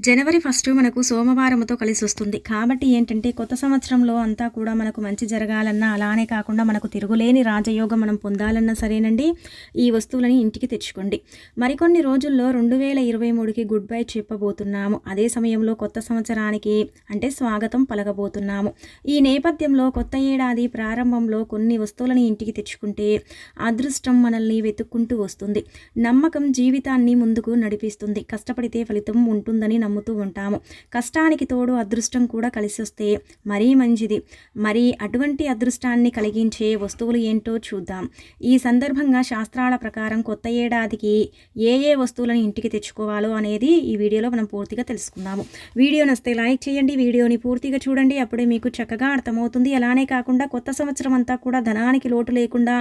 జనవరి first మనకు సోమవారంతో కలిసి వస్తుంది. కాబట్టి ఏంటంటే కొత్త సంవత్సరంలో అంతా కూడా మనకు మంచి జరగాలన్నా అలానే కాకుండా మనకు తిరుగులేని రాజయోగం మనం పొందాలన్నా సరేనండి. ఈ వస్తువులని ఇంటికి తెచ్చుకోండి. మరికొన్ని రోజుల్లో రెండు వేల ఇరవై మూడుకి గుడ్ బై చెప్పబోతున్నాము. అదే సమయంలో కొత్త సంవత్సరానికి అంటే స్వాగతం పలకబోతున్నాము. ఈ నేపథ్యంలో కొత్త ఏడాది ప్రారంభంలో కొన్ని వస్తువులని ఇంటికి తెచ్చుకుంటే అదృష్టం మనల్ని వెతుక్కుంటూ వస్తుంది. నమ్మకం జీవితాన్ని ముందుకు నడిపిస్తుంది. కష్టపడితే ఫలితం ఉంటుందని నమ్ముతూ ఉంటాము. కష్టానికి తోడు అదృష్టం కూడా కలిసి వస్తే మరీ మంచిది. మరి అటువంటి అదృష్టాన్ని కలిగించే వస్తువులు ఏంటో చూద్దాం. ఈ సందర్భంగా శాస్త్రాల ప్రకారం కొత్త ఏడాదికి ఏ ఏ వస్తువులను ఇంటికి తెచ్చుకోవాలో అనేది ఈ వీడియోలో మనం పూర్తిగా తెలుసుకుందాము. వీడియో నస్తే లైక్ చేయండి. వీడియోని పూర్తిగా చూడండి. అప్పుడే మీకు చక్కగా అర్థమవుతుంది. అలానే కాకుండా కొత్త సంవత్సరం అంతా కూడా ధనానికి లోటు లేకుండా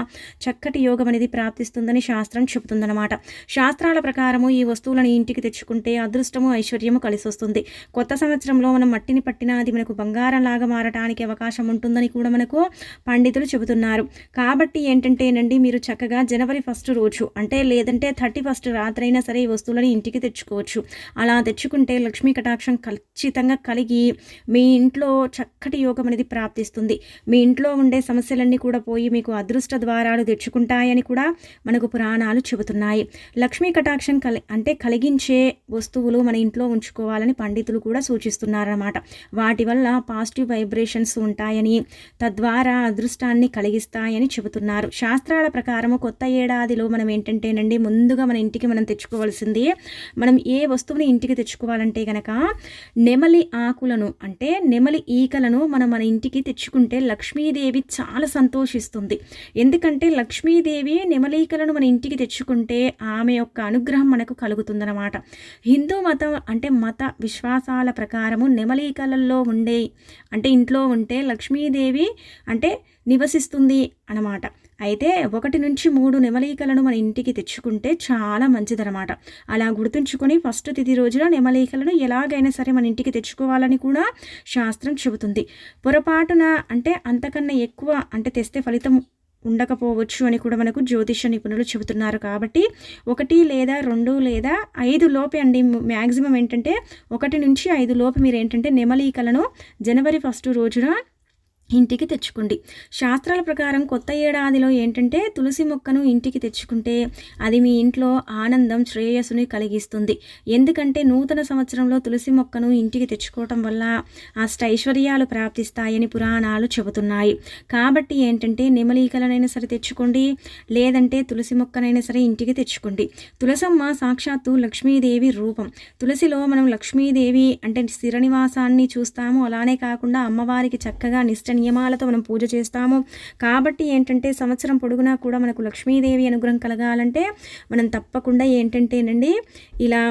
చక్కటి యోగం అనేది ప్రాప్తిస్తుందని శాస్త్రం చెబుతుందన్నమాట. శాస్త్రాల ప్రకారము ఈ వస్తువులను ఇంటికి తెచ్చుకుంటే అదృష్టము ఐశ్వర్యము కలిసి వస్తుంది కొత్త సంవత్సరంలో మనం మట్టిని పట్టినా అది మనకు బంగారం లాగా మారటానికి అవకాశం ఉంటుందని కూడా మనకు పండితులు చెబుతున్నారు. కాబట్టి ఏంటంటేనండి మీరు చక్కగా జనవరి ఫస్ట్ రోజు అంటే లేదంటే థర్టీ ఫస్ట్ రాత్రైనా సరే ఈ వస్తువులను ఇంటికి తెచ్చుకోవచ్చు. అలా తెచ్చుకుంటే లక్ష్మీ కటాక్షం ఖచ్చితంగా కలిగి మీ ఇంట్లో చక్కటి యోగం అనేది ప్రాప్తిస్తుంది. మీ ఇంట్లో ఉండే సమస్యలన్నీ కూడా పోయి మీకు అదృష్ట ద్వారాలు తెచ్చుకుంటాయని కూడా మనకు పురాణాలు చెబుతున్నాయి. లక్ష్మీ కటాక్షం కలి అంటే కలిగించే వస్తువులు మన ఇంట్లో ఉంచుకోవాలని పండితులు కూడా సూచిస్తున్నారన్నమాట. వాటి వల్ల పాజిటివ్ వైబ్రేషన్స్ ఉంటాయని తద్వారా అదృష్టాన్ని కలిగిస్తాయని చెబుతున్నారు. శాస్త్రాల ప్రకారము కొత్త ఏడాదిలో మనం ఏంటంటేనండి ముందుగా మన ఇంటికి మనం తెచ్చుకోవాల్సింది మనం ఏ వస్తువుని ఇంటికి తెచ్చుకోవాలంటే గనక నెమలి ఆకులను అంటే నెమలి ఈకలను మనం మన ఇంటికి తెచ్చుకుంటే లక్ష్మీదేవి చాలా సంతోషిస్తుంది. ఎందుకంటే లక్ష్మీదేవి నెమలీకలను మన ఇంటికి తెచ్చుకుంటే ఆమె యొక్క అనుగ్రహం మనకు కలుగుతుందన్నమాట. హిందూ మతం అంటే మత విశ్వాసాల ప్రకారము నెమలికలలో ఉండే అంటే ఇంట్లో ఉంటే లక్ష్మీదేవి అంటే నివసిస్తుంది అన్నమాట. అయితే ఒకటి నుంచి మూడు నెమలీకలను మన ఇంటికి తెచ్చుకుంటే చాలా మంచిదనమాట అలా గుర్తుంచుకొని ఫస్ట్ తిథి రోజున నెమలీకలను ఎలాగైనా సరే మన ఇంటికి తెచ్చుకోవాలని కూడా శాస్త్రం చెబుతుంది. పొరపాటున అంటే అంతకన్నా ఎక్కువ అంటే తెస్తే ఫలితం ఉండకపోవచ్చు అని కూడా మనకు జ్యోతిష నిపుణులు చెబుతున్నారు. కాబట్టి ఒకటి లేదా రెండు లేదా ఐదు లోపే అండి. మ్యాక్సిమం ఏంటంటే ఒకటి నుంచి ఐదు లోపు మీరు ఏంటంటే నెమలీకలను జనవరి ఫస్ట్ రోజున ఇంటికి తెచ్చుకోండి. శాస్త్రాల ప్రకారం కొత్త ఏడాదిలో ఏంటంటే తులసి మొక్కను ఇంటికి తెచ్చుకుంటే అది మీ ఇంట్లో ఆనందం శ్రేయస్సుని కలిగిస్తుంది. ఎందుకంటే నూతన సంవత్సరంలో తులసి మొక్కను ఇంటికి తెచ్చుకోవటం వల్ల అష్టైశ్వర్యాలు ప్రాప్తిస్తాయని పురాణాలు చెబుతున్నాయి. కాబట్టి ఏంటంటే నెమలీకలనైనా సరే తెచ్చుకోండి లేదంటే తులసి మొక్కనైనా సరే ఇంటికి తెచ్చుకోండి. తులసమ్మ సాక్షాత్తు లక్ష్మీదేవి రూపం. తులసిలో మనం లక్ష్మీదేవి అంటే స్థిర నివాసాన్ని చూస్తాము. అలానే కాకుండా అమ్మవారికి చక్కగా నిష్ట నియమాలతో మనం పూజ చేస్తాము. కాబట్టి ఏంటంటే సంవత్సరం పొడుగునా కూడా మనకు లక్ష్మీదేవి అనుగ్రహం కలగాలంటే మనం తప్పకుండా ఏంటంటేనండి ఇలా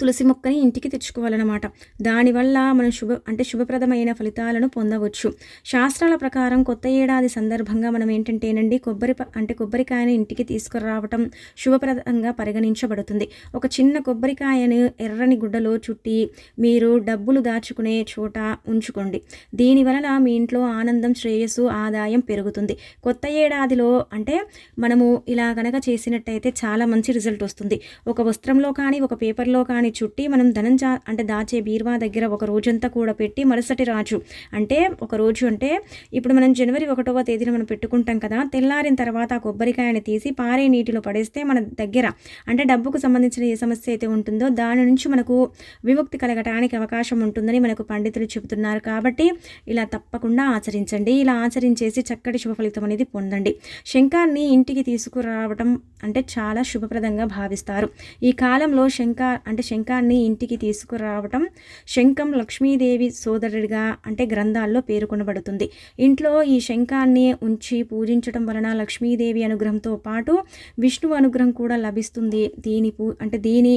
తులసి మొక్కని ఇంటికి తెచ్చుకోవాలన్నమాట. దానివల్ల మనం శుభ అంటే శుభప్రదమైన ఫలితాలను పొందవచ్చు. శాస్త్రాల ప్రకారం కొత్త ఏడాది సందర్భంగా మనం ఏంటంటేనండి కొబ్బరి అంటే కొబ్బరికాయను ఇంటికి తీసుకురావటం శుభప్రదంగా పరిగణించబడుతుంది. ఒక చిన్న కొబ్బరికాయను ఎర్రని గుడ్డలో చుట్టి మీరు డబ్బులు దాచుకునే చోట ఉంచుకోండి. దీనివలన మీ ఇంట్లో ఆనందం శ్రేయస్సు ఆదాయం పెరుగుతుంది. కొత్త ఏడాదిలో అంటే మనము ఇలా కనుక చేసినట్టయితే చాలా మంచి రిజల్ట్ వస్తుంది. ఒక వస్త్రంలో కానీ ఒక పేపర్లో కానీ దాన్ని చుట్టి మనం ధనం చా అంటే దాచే బీరువా దగ్గర ఒక రోజంతా కూడా పెట్టి మరుసటి రాజు. అంటే ఒక రోజు అంటే ఇప్పుడు మనం జనవరి ఒకటవ తేదీన మనం పెట్టుకుంటాం కదా తెల్లారిన తర్వాత ఆ కొబ్బరికాయని తీసి పారే నీటిలో పడేస్తే మన దగ్గర అంటే డబ్బుకు సంబంధించిన ఏ సమస్య అయితే ఉంటుందో దాని నుంచి మనకు విముక్తి కలగటానికి అవకాశం ఉంటుందని మనకు పండితులు చెబుతున్నారు. కాబట్టి ఇలా తప్పకుండా ఆచరించండి. ఇలా ఆచరించేసి చక్కటి శుభ ఫలితం అనేది పొందండి. శంఖాన్ని ఇంటికి తీసుకురావటం అంటే చాలా శుభప్రదంగా భావిస్తారు. ఈ కాలంలో శంఖ అంటే శంఖాన్ని ఇంటికి తీసుకురావటం శంఖం లక్ష్మీదేవి సోదరుడిగా అంటే గ్రంథాల్లో పేర్కొనబడుతుంది. ఇంట్లో ఈ శంఖాన్ని ఉంచి పూజించడం వలన లక్ష్మీదేవి అనుగ్రహంతో పాటు విష్ణు అనుగ్రహం కూడా లభిస్తుంది. దీని పూ అంటే దీని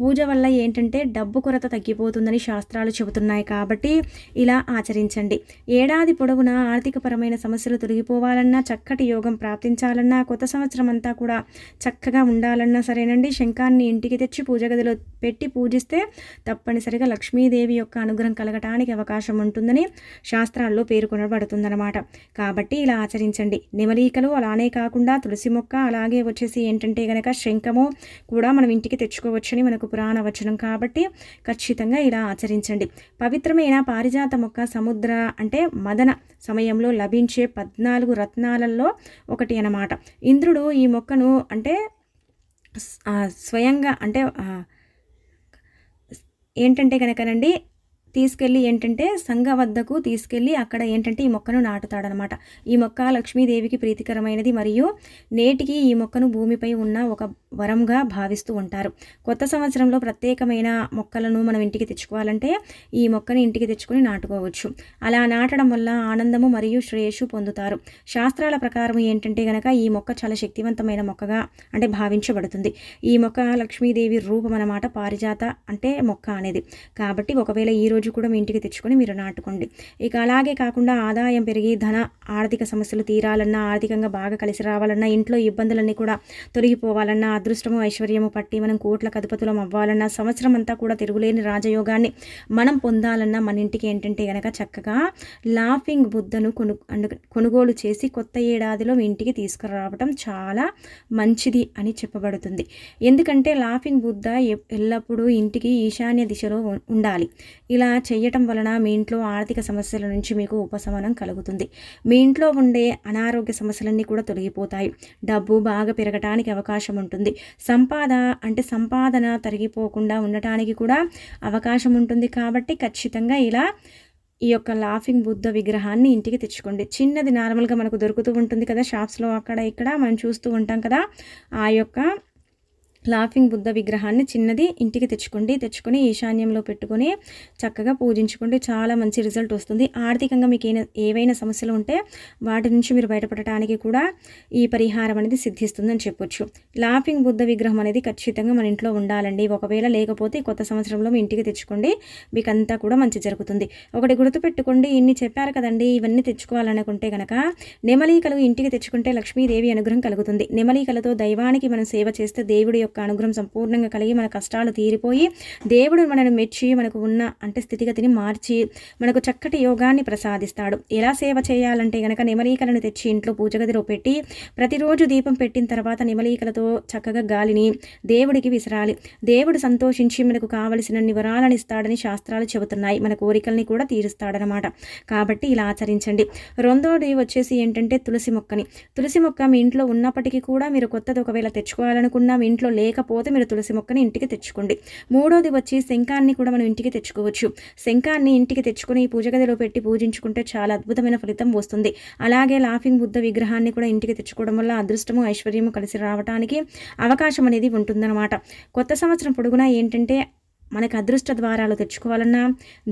పూజ వల్ల ఏంటంటే డబ్బు కొరత తగ్గిపోతుందని శాస్త్రాలు చెబుతున్నాయి కాబట్టి ఇలా ఆచరించండి. ఏడాది పొడవునా ఆర్థికపరమైన సమస్యలు తొలగిపోవాలన్నా చక్కటి యోగం ప్రాప్తించాలన్నా కొత్త సంవత్సరం అంతా కూడా చక్కగా ఉండాలన్నా సరేనండి. శంఖాన్ని ఇంటికి తెచ్చి పూజ గదిలో పెట్టి పూజిస్తే తప్పనిసరిగా లక్ష్మీదేవి యొక్క అనుగ్రహం కలగటానికి అవకాశం ఉంటుందని శాస్త్రాల్లో పేర్కొనబడుతుందన్నమాట. కాబట్టి ఇలా ఆచరించండి. నెమలీకలు అలానే కాకుండా తులసి మొక్క అలాగే వచ్చేసి ఏంటంటే కనుక శంఖము కూడా మనం ఇంటికి తెచ్చుకోవచ్చని మనకు పురాణ వచనం కాబట్టి ఖచ్చితంగా ఇలా ఆచరించండి. పవిత్రమైన పారిజాత మొక్క సముద్ర అంటే మదన సమయంలో లభించే పద్నాలుగు రత్నాలలో ఒకటి అన్నమాట. ఇంద్రుడు ఈ మొక్కను అంటే స్వయంగా అంటే ఏంటంటే కనుకనండి తీసుకెళ్ళి ఏంటంటే సంఘ వద్దకు తీసుకెళ్ళి అక్కడ ఏంటంటే ఈ మొక్కను నాటుతాడనమాట ఈ మొక్క లక్ష్మీదేవికి ప్రీతికరమైనది మరియు నేటికి ఈ మొక్కను భూమిపై ఉన్న ఒక వరంగా భావిస్తూ ఉంటారు. కొత్త సంవత్సరంలో ప్రత్యేకమైన మొక్కలను మనం ఇంటికి తెచ్చుకోవాలంటే ఈ మొక్కని ఇంటికి తెచ్చుకొని నాటుకోవచ్చు. అలా నాటడం వల్ల ఆనందము మరియు శ్రేయస్సు పొందుతారు. శాస్త్రాల ప్రకారం ఏంటంటే గనక ఈ మొక్క చాలా శక్తివంతమైన మొక్కగా అంటే భావించబడుతుంది. ఈ మొక్క లక్ష్మీదేవి రూపం అన్నమాట పారిజాత అంటే మొక్క అనేది. కాబట్టి ఒకవేళ ఈ రోజు కూడా మీ ఇంటికి తెచ్చుకొని మీరు నాటుకోండి. ఇక అలాగే కాకుండా ఆదాయం పెరిగి ధన ఆర్థిక సమస్యలు తీరాలన్నా ఆర్థికంగా బాగా కలిసి రావాలన్నా ఇంట్లో ఇబ్బందులన్నీ కూడా తొలగిపోవాలన్నా అదృష్టము ఐశ్వర్యము పట్టి మనం కోట్ల కదుపతులం అవ్వాలన్నా సంవత్సరం అంతా కూడా తిరుగులేని రాజయోగాన్ని మనం పొందాలన్నా మన ఇంటికి ఏంటంటే గనక చక్కగా లాఫింగ్ బుద్ధను కొను కొనుగోలు చేసి కొత్త ఏడాదిలో మీ ఇంటికి తీసుకురావడం చాలా మంచిది అని చెప్పబడుతుంది. ఎందుకంటే లాఫింగ్ బుద్ధ ఎల్లప్పుడూ ఇంటికి ఈశాన్య దిశలో ఉండాలి. ఇలా చేయటం వలన మీ ఇంట్లో ఆర్థిక సమస్యల నుంచి మీకు ఉపశమనం కలుగుతుంది. మీ ఇంట్లో ఉండే అనారోగ్య సమస్యలన్నీ కూడా తొలగిపోతాయి. డబ్బు బాగా పెరగటానికి అవకాశం ఉంటుంది. సంపాద అంటే సంపాదన తరిగిపోకుండా ఉండటానికి కూడా అవకాశం ఉంటుంది. కాబట్టి ఖచ్చితంగా ఇలా ఈ యొక్క లాఫింగ్ బుద్ధ విగ్రహాన్ని ఇంటికి తెచ్చుకోండి. చిన్నది నార్మల్గా మనకు దొరుకుతూ ఉంటుంది కదా షాప్స్లో అక్కడ ఇక్కడ మనం చూస్తూ ఉంటాం కదా ఆ యొక్క లాఫింగ్ బుద్ధ విగ్రహాన్ని చిన్నది ఇంటికి తెచ్చుకోండి. తెచ్చుకొని ఈశాన్యంలో పెట్టుకొని చక్కగా పూజించుకుంటే చాలా మంచి రిజల్ట్ వస్తుంది. ఆర్థికంగా మీకు ఏవైనా సమస్యలు ఉంటే వాటి నుంచి మీరు బయటపడటానికి కూడా ఈ పరిహారం అనేది సిద్ధిస్తుందని చెప్పొచ్చు. లాఫింగ్ బుద్ధ విగ్రహం అనేది ఖచ్చితంగా మన ఇంట్లో ఉండాలండి. ఒకవేళ లేకపోతే కొత్త సంవత్సరంలో మీ ఇంటికి తెచ్చుకోండి. మీకు అంతా కూడా మంచి జరుగుతుంది. ఒకటి గుర్తుపెట్టుకోండి. ఇన్ని చెప్పారు కదండి. ఇవన్నీ తెచ్చుకోవాలనుకుంటే కనుక నెమలీకలు ఇంటికి తెచ్చుకుంటే లక్ష్మీదేవి అనుగ్రహం కలుగుతుంది. నెమలీకలతో దైవానికి మనం సేవ చేస్తే దేవుడి యొక్క అనుగ్రహం సంపూర్ణంగా కలిగి మన కష్టాలు తీరిపోయి దేవుడు మనను మెచ్చి మనకు ఉన్న అంటే స్థితిగతిని మార్చి మనకు చక్కటి యోగాన్ని ప్రసాదిస్తాడు. ఎలా సేవ చేయాలంటే గనక నెమలీకలను తెచ్చి ఇంట్లో పూజగదిలో పెట్టి ప్రతిరోజు దీపం పెట్టిన తర్వాత నెమలీకలతో చక్కగా గాలిని దేవుడికి విసరాలి. దేవుడు సంతోషించి మనకు కావలసిన వరాలను ఇస్తాడని శాస్త్రాలు చెబుతున్నాయి. మన కోరికల్ని కూడా తీరుస్తాడనమాట కాబట్టి ఇలా ఆచరించండి. రెండోది వచ్చేసి ఏంటంటే తులసి మొక్కని. తులసి మొక్క మీ ఇంట్లో ఉన్నప్పటికీ కూడా మీరు కొత్తది ఒకవేళ తెచ్చుకోవాలనుకున్నా మీ ఇంట్లో లేకపోతే మీరు తులసి మొక్కని ఇంటికి తెచ్చుకోండి. మూడోది వచ్చి శంఖాన్ని కూడా మనం ఇంటికి తెచ్చుకోవచ్చు. శంఖాన్ని ఇంటికి తెచ్చుకొని పూజ గదిలో పెట్టి పూజించుకుంటే చాలా అద్భుతమైన ఫలితం వస్తుంది. అలాగే లాఫింగ్ బుద్ధ విగ్రహాన్ని కూడా ఇంటికి తెచ్చుకోవడం వల్ల అదృష్టము ఐశ్వర్యము కలిసి రావడానికి అవకాశం అనేది ఉంటుందన్నమాట. కొత్త సంవత్సరం పొడుగునా ఏంటంటే మనకు అదృష్ట ద్వారాలు తెచ్చుకోవాలన్నా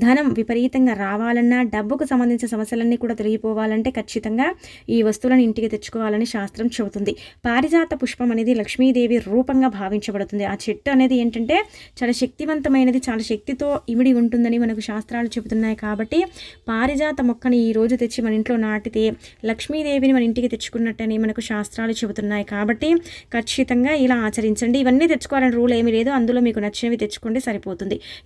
ధనం విపరీతంగా రావాలన్నా డబ్బుకు సంబంధించిన సమస్యలన్నీ కూడా తొలగిపోవాలంటే ఖచ్చితంగా ఈ వస్తువులను ఇంటికి తెచ్చుకోవాలని శాస్త్రం చెబుతుంది. పారిజాత పుష్పం అనేది లక్ష్మీదేవి రూపంగా భావించబడుతుంది. ఆ చెట్టు అనేది ఏంటంటే చాలా శక్తివంతమైనది చాలా శక్తితో ఇమిడి ఉంటుందని మనకు శాస్త్రాలు చెబుతున్నాయి కాబట్టి పారిజాత మొక్కని ఈ రోజు తెచ్చి మన ఇంట్లో నాటితే లక్ష్మీదేవిని మన ఇంటికి తెచ్చుకున్నట్టని మనకు శాస్త్రాలు చెబుతున్నాయి కాబట్టి ఖచ్చితంగా ఇలా ఆచరించండి. ఇవన్నీ తెచ్చుకోవాలని రూల్ ఏమీ లేదు. అందులో మీకు నచ్చినవి తెచ్చుకోండి సరిపోతుంది.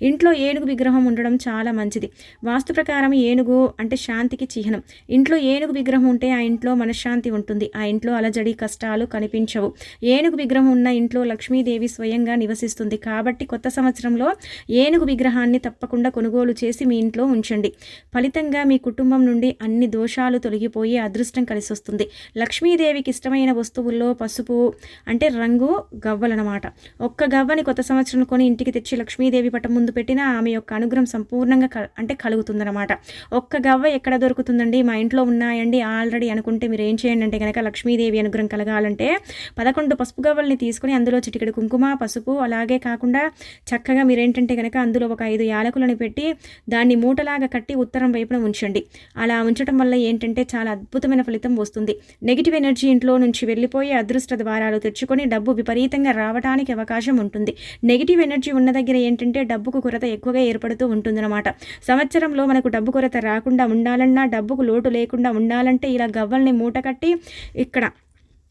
ఇంట్లో ఏనుగు విగ్రహం ఉండడం చాలా మంచిది. వాస్తు ప్రకారం ఏనుగు అంటే శాంతికి చిహ్నం. ఇంట్లో ఏనుగు విగ్రహం ఉంటే ఆ ఇంట్లో మనశ్శాంతి ఉంటుంది. ఆ ఇంట్లో అలజడి కష్టాలు కనిపించవు. ఏనుగు విగ్రహం ఉన్న ఇంట్లో లక్ష్మీదేవి స్వయంగా నివసిస్తుంది. కాబట్టి కొత్త సంవత్సరంలో ఏనుగు విగ్రహాన్ని తప్పకుండా కొనుగోలు చేసి మీ ఇంట్లో ఉంచండి. ఫలితంగా మీ కుటుంబం నుండి అన్ని దోషాలు తొలగిపోయి అదృష్టం కలిసి వస్తుంది లక్ష్మీదేవికి ఇష్టమైన వస్తువుల్లో పసుపు అంటే రంగు గవ్వలనమాట. ఒక్క గవ్వని కొత్త సంవత్సరం కొని ఇంటికి తెచ్చి లక్ష్మీదేవి పటం ముందు పెట్టినా ఆమె యొక్క అనుగ్రహం సంపూర్ణంగా అంటే కలుగుతుందన్నమాట. ఒక్క గవ్వ ఎక్కడ దొరుకుతుందండి? మా ఇంట్లో ఉన్నాయండి. ఆల్రెడీ అనుకుంటే మీరు ఏం చేయండి అంటే కనుక లక్ష్మీదేవి అనుగ్రహం కలగాలంటే పదకొండు పసుపు గవ్వల్ని తీసుకొని అందులో చిటికెడు కుంకుమ పసుపు అలాగే కాకుండా చక్కగా మీరేంటంటే కనుక అందులో ఒక ఐదు యాలకులను పెట్టి దాన్ని మూటలాగా కట్టి ఉత్తరం వైపున ఉంచండి. అలా ఉంచడం వల్ల ఏంటంటే చాలా అద్భుతమైన ఫలితం వస్తుంది. నెగిటివ్ ఎనర్జీ ఇంట్లో నుంచి వెళ్ళిపోయి అదృష్ట ద్వారాలు తెచ్చుకొని డబ్బు విపరీతంగా రావడానికి అవకాశం ఉంటుంది. నెగిటివ్ ఎనర్జీ ఉన్న దగ్గర ఏంటంటే డబ్బుకు కొరత ఎక్కువగా ఏర్పడుతూ ఉంటుందన్నమాట. సంవత్సరంలో మనకు డబ్బు కొరత రాకుండా ఉండాలన్నా డబ్బుకు లోటు లేకుండా ఉండాలంటే ఇలా గవ్వల్ని మూట కట్టి ఇక్కడ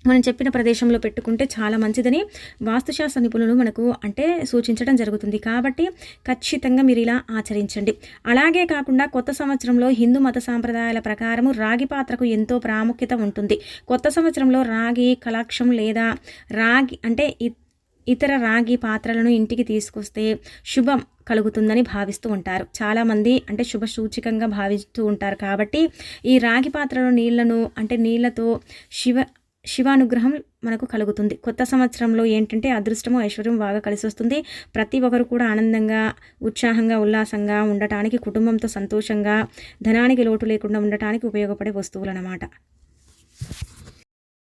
మనం చెప్పిన ప్రదేశంలో పెట్టుకుంటే చాలా మంచిదని వాస్తుశాస్త్ర నిపుణులు మనకు అంటే సూచించడం జరుగుతుంది. కాబట్టి ఖచ్చితంగా మీరు ఇలా ఆచరించండి. అలాగే కాకుండా కొత్త సంవత్సరంలో హిందూ మత సాంప్రదాయాల ప్రకారము రాగి పాత్రకు ఎంతో ప్రాముఖ్యత ఉంటుంది. కొత్త సంవత్సరంలో రాగి కలాక్షం లేదా రాగి అంటే ఇతర రాగి పాత్రలను ఇంటికి తీసుకొస్తే శుభం కలుగుతుందని భావిస్తూ ఉంటారు. చాలామంది అంటే శుభ సూచికంగా భావిస్తూ ఉంటారు కాబట్టి ఈ రాగి పాత్రలో నీళ్ళను అంటే నీళ్ళతో శివ శివానుగ్రహం మనకు కలుగుతుంది. కొత్త సంవత్సరంలో ఏంటంటే అదృష్టము ఐశ్వర్యం బాగా కలిసి వస్తుంది. ప్రతి ఒక్కరు కూడా ఆనందంగా ఉత్సాహంగా ఉల్లాసంగా ఉండటానికి కుటుంబంతో సంతోషంగా ధనానికి లోటు లేకుండా ఉండటానికి ఉపయోగపడే వస్తువులు అన్నమాట